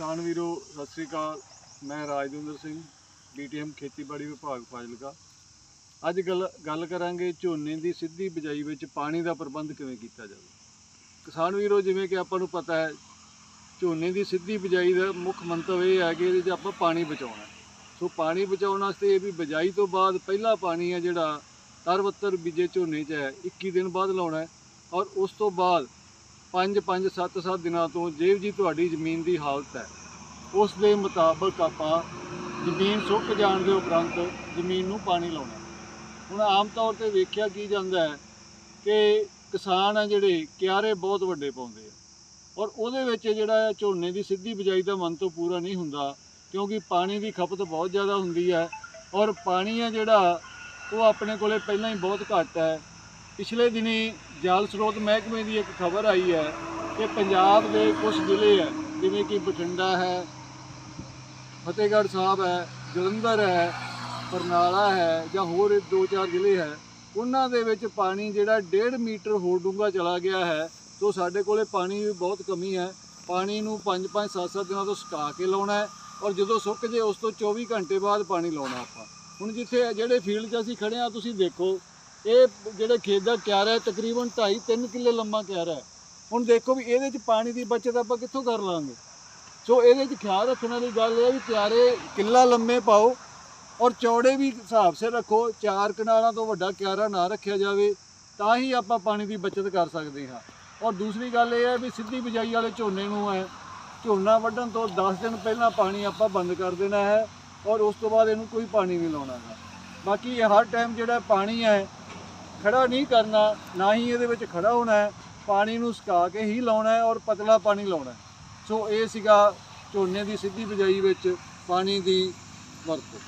ਕਿਸਾਨ ਵੀਰੋ, ਸਤਿ ਸ੍ਰੀ ਅਕਾਲ। ਮੈਂ ਰਾਜਵਿੰਦਰ ਸਿੰਘ ਡੀਟੀਐਮ ਖੇਤੀਬਾੜੀ ਵਿਭਾਗ ਫਾਜ਼ਿਲਕਾ। ਅੱਜ ਗੱਲ ਗੱਲ ਕਰਾਂਗੇ ਝੋਨੇ ਦੀ ਸਿੱਧੀ ਬਿਜਾਈ ਵਿੱਚ ਪਾਣੀ ਦਾ ਪ੍ਰਬੰਧ ਕਿਵੇਂ ਕੀਤਾ ਜਾਵੇ। ਕਿਸਾਨ ਵੀਰੋ, ਜਿਵੇਂ ਕਿ ਆਪਾਂ ਨੂੰ ਪਤਾ ਹੈ, ਝੋਨੇ ਦੀ ਸਿੱਧੀ ਬਿਜਾਈ ਦਾ ਮੁੱਖ ਮੰਤਵ ਇਹ ਹੈ ਕਿ ਇਹਦੇ 'ਚ ਆਪਾਂ ਪਾਣੀ ਬਚਾਉਣਾ ਸੋ ਪਾਣੀ ਬਚਾਉਣ ਵਾਸਤੇ ਇਹ ਵੀ ਬਿਜਾਈ ਤੋਂ ਬਾਅਦ ਪਹਿਲਾ ਪਾਣੀ ਹੈ ਜਿਹੜਾ ਤਰਵੱਤਰ ਬੀਜੇ ਝੋਨੇ 'ਚ ਹੈ 21 ਦਿਨ ਬਾਅਦ ਲਾਉਣਾ ਔਰ ਉਸ ਤੋਂ ਬਾਅਦ 5 5 7 7 ਦਿਨਾਂ ਤੋਂ ਜਿਹੋ ਜੀ ਤੁਹਾਡੀ ਜ਼ਮੀਨ ਦੀ ਹਾਲਤ ਹੈ। ਉਸ ਦੇ ਮੁਤਾਬਕ ਆਪਾਂ ਜ਼ਮੀਨ ਸੁੱਕ ਜਾਣ ਦੇ ਉਪਰੰਤ ਜ਼ਮੀਨ ਨੂੰ ਪਾਣੀ ਲਾਉਣਾ ਹੁਣ ਆਮ ਤੌਰ ਤੇ ਵੇਖਿਆ ਕੀ ਜਾਂਦਾ ਹੈ ਕਿ ਕਿਸਾਨ ਆ ਜਿਹੜੇ ਕਿਆਰੇ ਬਹੁਤ ਵੱਡੇ ਪਾਉਂਦੇ ਆ ਔਰ ਉਹਦੇ ਵਿੱਚ ਜਿਹੜਾ ਝੋਨੇ ਦੀ ਸਿੱਧੀ ਬਿਜਾਈ ਦਾ ਮਨ ਤੋਂ ਪੂਰਾ ਨਹੀਂ ਹੁੰਦਾ ਕਿਉਂਕਿ ਪਾਣੀ ਦੀ ਖਪਤ ਬਹੁਤ ਜ਼ਿਆਦਾ ਹੁੰਦੀ ਹੈ ਔਰ ਪਾਣੀ ਹੈ ਜਿਹੜਾ ਉਹ ਆਪਣੇ ਕੋਲੇ ਪਹਿਲਾਂ ਹੀ ਬਹੁਤ ਘੱਟ ਹੈ। ਪਿਛਲੇ ਦਿਨੀ ਜਲ ਸਰੋਤ ਮਹਿਕਮੇ ਦੀ ਇੱਕ ਖਬਰ ਆਈ ਹੈ ਕਿ ਪੰਜਾਬ ਦੇ ਕੁਝ ਜ਼ਿਲ੍ਹੇ ਹੈ, ਜਿਵੇਂ ਕਿ ਬਠਿੰਡਾ ਹੈ, ਫਤਿਹਗੜ੍ਹ ਸਾਹਿਬ ਹੈ, ਜਲੰਧਰ ਹੈ, ਬਰਨਾਲਾ ਹੈ ਜਾਂ ਹੋਰ ਦੋ ਚਾਰ ਜ਼ਿਲ੍ਹੇ ਹੈ, ਉਹਨਾਂ ਦੇ ਵਿੱਚ ਪਾਣੀ ਜਿਹੜਾ 1.5 ਮੀਟਰ ਹੋਰ ਡੂੰਘਾ ਚਲਾ ਗਿਆ ਹੈ ਸੋ ਸਾਡੇ ਕੋਲੇ ਪਾਣੀ ਦੀ ਬਹੁਤ ਕਮੀ ਹੈ। ਪਾਣੀ ਨੂੰ 5-5 7-7 ਦਿਨਾਂ ਤੋਂ ਸੁਕਾ ਕੇ ਲਾਉਣਾ ਹੈ ਔਰ ਜਦੋਂ ਸੁੱਕ ਜੇ ਉਸ ਤੋਂ 24 ਘੰਟੇ ਬਾਅਦ ਪਾਣੀ ਲਾਉਣਾ ਆਪਾਂ। ਹੁਣ ਜਿੱਥੇ ਜਿਹੜੇ ਫੀਲਡ 'ਚ ਅਸੀਂ ਖੜੇ ਆ ਤੁਸੀਂ ਦੇਖੋ ਇਹ ਜਿਹੜੇ ਖੇਤ ਦਾ ਕਿਆਰਾ ਹੈ, ਤਕਰੀਬਨ 2.5-3 ਕਿੱਲੇ ਲੰਮਾ ਕਿਆਰਾ ਹੈ। ਹੁਣ ਦੇਖੋ ਵੀ ਇਹਦੇ 'ਚ ਪਾਣੀ ਦੀ ਬਚਤ ਆਪਾਂ ਕਿੱਥੋਂ ਕਰ ਲਾਂਗੇ? ਸੋ ਇਹਦੇ 'ਚ ਖਿਆਲ ਰੱਖਣ ਵਾਲੀ ਗੱਲ ਇਹ ਹੈ ਵੀ ਕਿਆਰੇ ਕਿੱਲਾ ਲੰਮੇ ਪਾਓ ਔਰ ਚੌੜੇ ਵੀ ਹਿਸਾਬ ਸੇ ਰੱਖੋ, ਚਾਰ ਕਿਨਾਰਾਂ ਤੋਂ ਵੱਡਾ ਕਿਆਰਾ ਨਾ ਰੱਖਿਆ ਜਾਵੇ, ਤਾਂ ਹੀ ਆਪਾਂ ਪਾਣੀ ਦੀ ਬਚਤ ਕਰ ਸਕਦੇ ਹਾਂ। ਔਰ ਦੂਸਰੀ ਗੱਲ ਇਹ ਹੈ ਵੀ ਸਿੱਧੀ ਬਿਜਾਈ ਵਾਲੇ ਝੋਨੇ ਨੂੰ ਹੈ ਝੋਨਾ ਵੱਢਣ ਤੋਂ 10 ਦਿਨ ਪਹਿਲਾਂ ਪਾਣੀ ਆਪਾਂ ਬੰਦ ਕਰ ਦੇਣਾ ਹੈ ਔਰ ਉਸ ਤੋਂ ਬਾਅਦ ਇਹਨੂੰ ਕੋਈ ਪਾਣੀ ਨਹੀਂ ਲਾਉਣਾ ਹੈ। ਬਾਕੀ ਇਹ ਹਰ ਟਾਈਮ ਜਿਹੜਾ ਪਾਣੀ ਹੈ ਖੜਾ ਨਹੀਂ ਕਰਨਾ, ਨਾ ਹੀ ਇਹਦੇ ਵਿੱਚ ਖੜਾ ਹੋਣਾ ਹੈ। ਪਾਣੀ ਨੂੰ ਸੁਕਾ ਕੇ ਹੀ ਲਾਉਣਾ ਹੈ ਔਰ ਪਤਲਾ ਪਾਣੀ ਲਾਉਣਾ ਸੋ ਇਹ ਸੀਗਾ ਝੋਨੇ ਦੀ ਸਿੱਧੀ ਬਿਜਾਈ ਵਿੱਚ ਪਾਣੀ ਦੀ ਵਰਤੋਂ।